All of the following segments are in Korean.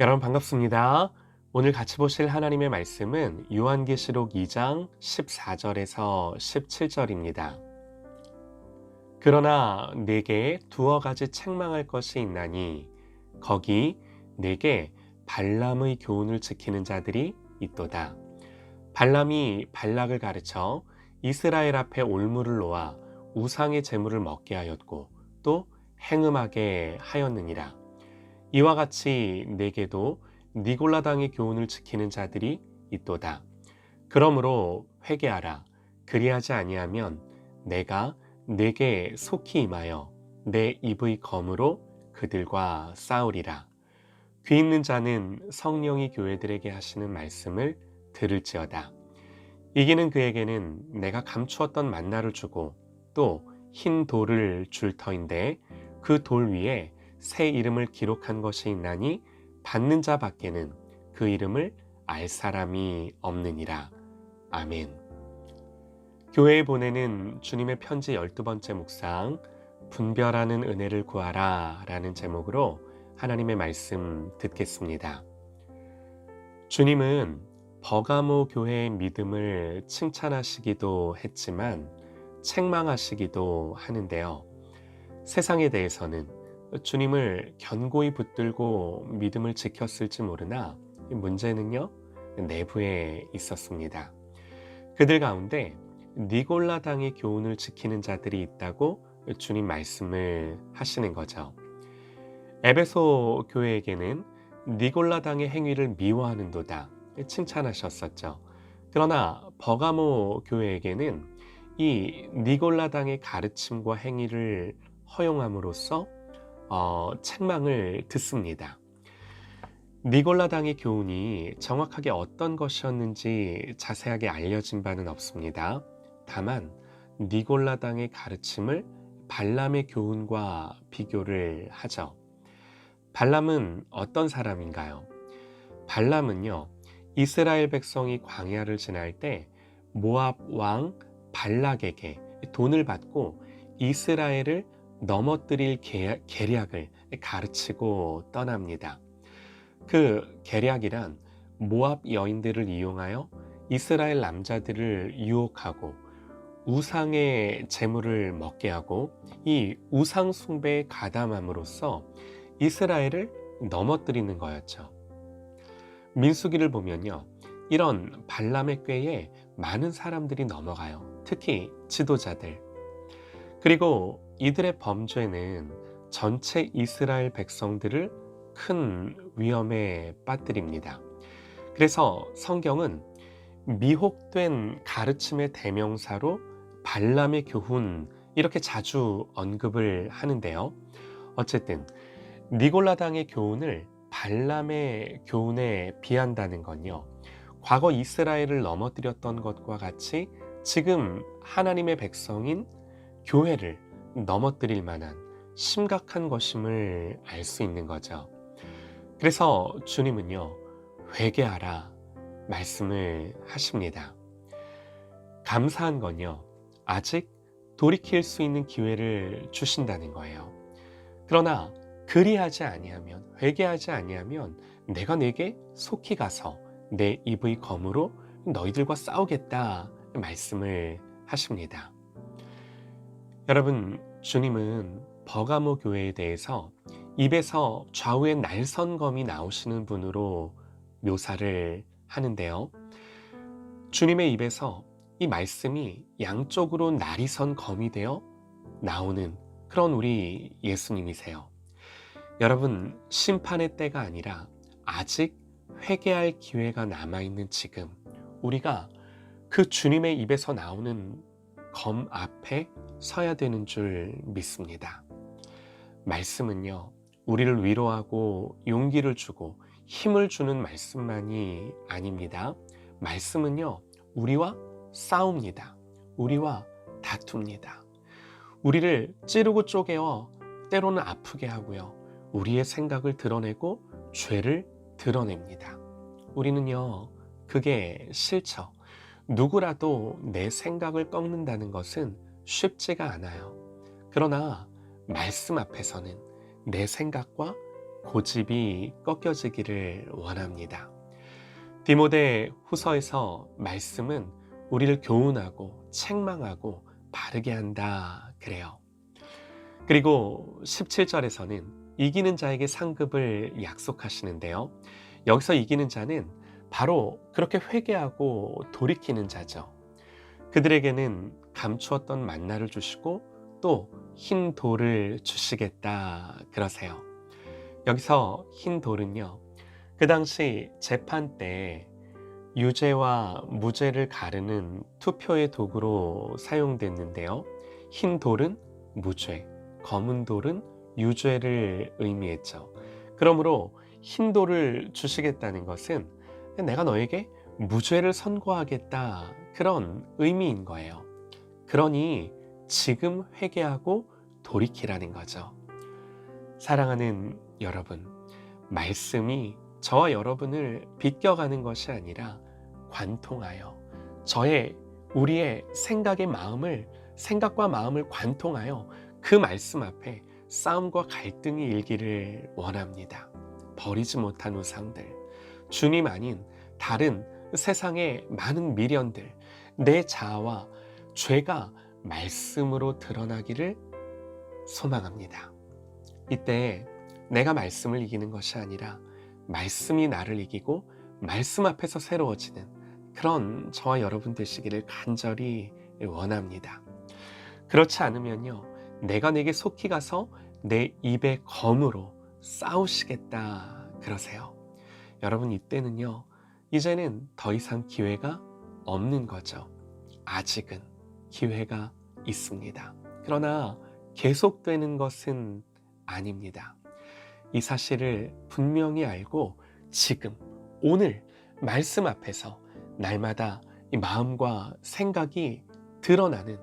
여러분 반갑습니다. 오늘 같이 보실 하나님의 말씀은 요한계시록 2장 14절에서 17절입니다. 그러나 내게 두어 가지 책망할 것이 있나니 거기 내게 발람의 교훈을 지키는 자들이 있도다. 발람이 발락을 가르쳐 이스라엘 앞에 올무를 놓아 우상의 제물을 먹게 하였고 또 행음하게 하였느니라. 이와 같이 내게도 니골라당의 교훈을 지키는 자들이 있도다. 그러므로 회개하라. 그리하지 아니하면 내가 내게 속히 임하여 내 입의 검으로 그들과 싸우리라. 귀 있는 자는 성령이 교회들에게 하시는 말씀을 들을지어다. 이기는 그에게는 내가 감추었던 만나를 주고 또 흰 돌을 줄 터인데 그 돌 위에 새 이름을 기록한 것이 있나니 받는 자 밖에는 그 이름을 알 사람이 없느니라. 아멘. 교회에 보내는 주님의 편지 12번째 묵상, 분별하는 은혜를 구하라 라는 제목으로 하나님의 말씀 듣겠습니다. 주님은 버가모 교회의 믿음을 칭찬하시기도 했지만 책망하시기도 하는데요. 세상에 대해서는 주님을 견고히 붙들고 믿음을 지켰을지 모르나 문제는요, 내부에 있었습니다. 그들 가운데 니골라당의 교훈을 지키는 자들이 있다고 주님 말씀을 하시는 거죠. 에베소 교회에게는 니골라당의 행위를 미워하는도다 칭찬하셨었죠. 그러나 버가모 교회에게는 이 니골라당의 가르침과 행위를 허용함으로써 어, 책망을 듣습니다. 니골라당의 교훈이 정확하게 어떤 것이었는지 자세하게 알려진 바는 없습니다. 다만 니골라당의 가르침을 발람의 교훈과 비교를 하죠. 발람은 어떤 사람인가요? 발람은요, 이스라엘 백성이 광야를 지날 때 모압 왕 발락에게 돈을 받고 이스라엘을 넘어뜨릴 계략을 가르치고 떠납니다. 그 계략이란 모압 여인들을 이용하여 이스라엘 남자들을 유혹하고 우상의 재물을 먹게 하고 이 우상 숭배에 가담함으로써 이스라엘을 넘어뜨리는 거였죠. 민수기를 보면요. 이런 발람의 꾀에 많은 사람들이 넘어가요. 특히 지도자들. 그리고 이들의 범죄는 전체 이스라엘 백성들을 큰 위험에 빠뜨립니다. 그래서 성경은 미혹된 가르침의 대명사로 발람의 교훈 이렇게 자주 언급을 하는데요. 어쨌든 니골라당의 교훈을 발람의 교훈에 비한다는 건요. 과거 이스라엘을 넘어뜨렸던 것과 같이 지금 하나님의 백성인 교회를 넘어뜨릴 만한 심각한 것임을 알 수 있는 거죠. 그래서 주님은요, 회개하라 말씀을 하십니다. 감사한 건요, 아직 돌이킬 수 있는 기회를 주신다는 거예요. 그러나 그리하지 아니하면 회개하지 아니하면 내가 내게 속히 가서 내 입의 검으로 너희들과 싸우겠다 말씀을 하십니다. 여러분 주님은 버가모 교회에 대해서 입에서 좌우에 날선검이 나오시는 분으로 묘사를 하는데요. 주님의 입에서 이 말씀이 양쪽으로 날이 선 검이 되어 나오는 그런 우리 예수님이세요. 여러분, 심판의 때가 아니라 아직 회개할 기회가 남아있는 지금, 우리가 그 주님의 입에서 나오는 검 앞에 서야 되는 줄 믿습니다. 말씀은요, 우리를 위로하고 용기를 주고 힘을 주는 말씀만이 아닙니다. 말씀은요, 우리와 싸웁니다. 우리와 다툽니다. 우리를 찌르고 쪼개어 때로는 아프게 하고요. 우리의 생각을 드러내고 죄를 드러냅니다. 우리는요, 그게 싫죠. 누구라도 내 생각을 꺾는다는 것은 쉽지가 않아요. 그러나 말씀 앞에서는 내 생각과 고집이 꺾여지기를 원합니다. 디모데 후서에서 말씀은 우리를 교훈하고 책망하고 바르게 한다 그래요. 그리고 17절에서는 이기는 자에게 상급을 약속하시는데요. 여기서 이기는 자는 바로 그렇게 회개하고 돌이키는 자죠. 그들에게는 감추었던 만나를 주시고 또 흰 돌을 주시겠다 그러세요. 여기서 흰 돌은요. 그 당시 재판 때 유죄와 무죄를 가르는 투표의 도구로 사용됐는데요. 흰 돌은 무죄, 검은 돌은 유죄를 의미했죠. 그러므로 흰 돌을 주시겠다는 것은 내가 너에게 무죄를 선고하겠다 그런 의미인 거예요. 그러니 지금 회개하고 돌이키라는 거죠. 사랑하는 여러분, 말씀이 저와 여러분을 비껴가는 것이 아니라 관통하여 저의 우리의 생각의 마음을 생각과 마음을 관통하여 그 말씀 앞에 싸움과 갈등이 일기를 원합니다. 버리지 못한 우상들, 주님 아닌 다른 세상의 많은 미련들, 내 자아와 죄가 말씀으로 드러나기를 소망합니다. 이때 내가 말씀을 이기는 것이 아니라 말씀이 나를 이기고 말씀 앞에서 새로워지는 그런 저와 여러분 되시기를 간절히 원합니다. 그렇지 않으면요, 내가 내게 속히 가서 내 입의 검으로 싸우시겠다 그러세요. 여러분 이때는요, 이제는 더 이상 기회가 없는 거죠. 아직은 기회가 있습니다. 그러나 계속되는 것은 아닙니다. 이 사실을 분명히 알고 지금 오늘 말씀 앞에서 날마다 이 마음과 생각이 드러나는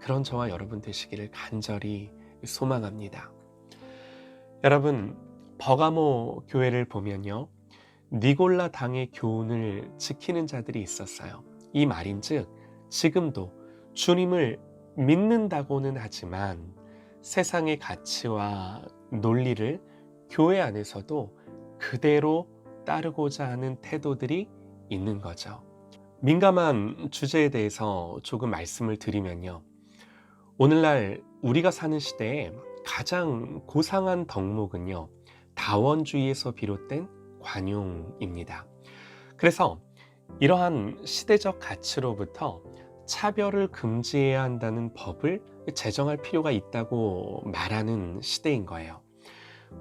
그런 저와 여러분 되시기를 간절히 소망합니다. 여러분 버가모 교회를 보면요. 니골라 당의 교훈을 지키는 자들이 있었어요. 이 말인즉 지금도 주님을 믿는다고는 하지만 세상의 가치와 논리를 교회 안에서도 그대로 따르고자 하는 태도들이 있는 거죠. 민감한 주제에 대해서 조금 말씀을 드리면요. 오늘날 우리가 사는 시대에 가장 고상한 덕목은요. 다원주의에서 비롯된 관용입니다. 그래서 이러한 시대적 가치로부터 차별을 금지해야 한다는 법을 제정할 필요가 있다고 말하는 시대인 거예요.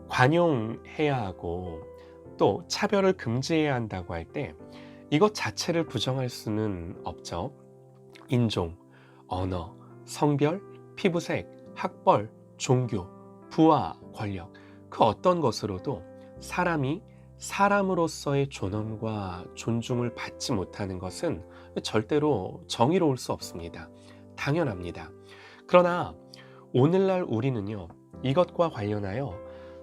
관용해야 하고 또 차별을 금지해야 한다고 할 때 이것 자체를 부정할 수는 없죠. 인종, 언어, 성별, 피부색, 학벌, 종교, 부와 권력 그 어떤 것으로도 사람이 사람으로서의 존엄과 존중을 받지 못하는 것은 절대로 정의로울 수 없습니다. 당연합니다. 그러나 오늘날 우리는요, 이것과 관련하여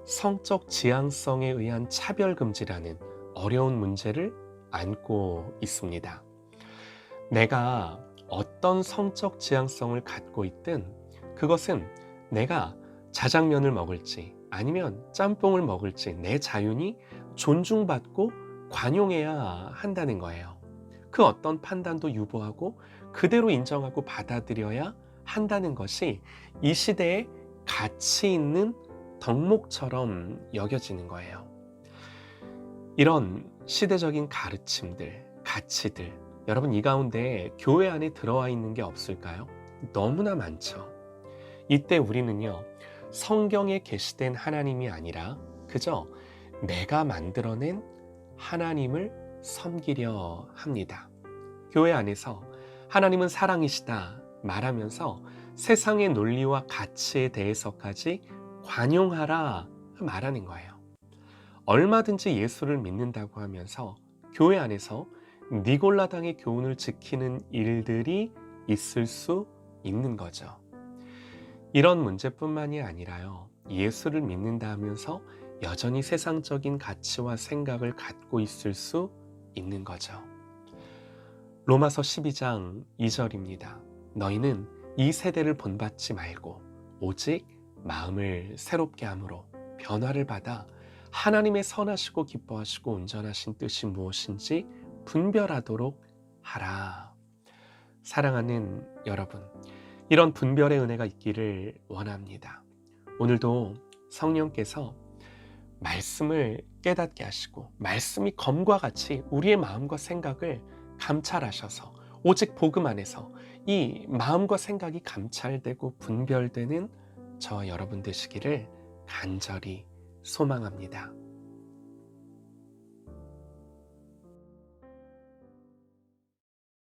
성적 지향성에 의한 차별금지라는 어려운 문제를 안고 있습니다. 내가 어떤 성적 지향성을 갖고 있든 그것은 내가 자장면을 먹을지 아니면 짬뽕을 먹을지 내 자윤이 존중받고 관용해야 한다는 거예요. 그 어떤 판단도 유보하고 그대로 인정하고 받아들여야 한다는 것이 이 시대에 가치 있는 덕목처럼 여겨지는 거예요. 이런 시대적인 가르침들, 가치들, 여러분 이 가운데 교회 안에 들어와 있는 게 없을까요? 너무나 많죠. 이때 우리는요, 성경에 계시된 하나님이 아니라 그저 내가 만들어낸 하나님을 섬기려 합니다. 교회 안에서 하나님은 사랑이시다 말하면서 세상의 논리와 가치에 대해서까지 관용하라 말하는 거예요. 얼마든지 예수를 믿는다고 하면서 교회 안에서 니골라당의 교훈을 지키는 일들이 있을 수 있는 거죠. 이런 문제뿐만이 아니라요. 예수를 믿는다 하면서 여전히 세상적인 가치와 생각을 갖고 있을 수 있는 거죠. 로마서 12장 2절입니다. 너희는 이 세대를 본받지 말고 오직 마음을 새롭게 함으로 변화를 받아 하나님의 선하시고 기뻐하시고 온전하신 뜻이 무엇인지 분별하도록 하라. 사랑하는 여러분, 이런 분별의 은혜가 있기를 원합니다. 오늘도 성령께서 말씀을 깨닫게 하시고 말씀이 검과 같이 우리의 마음과 생각을 감찰하셔서 오직 복음 안에서 이 마음과 생각이 감찰되고 분별되는 저와 여러분 되시기를 간절히 소망합니다.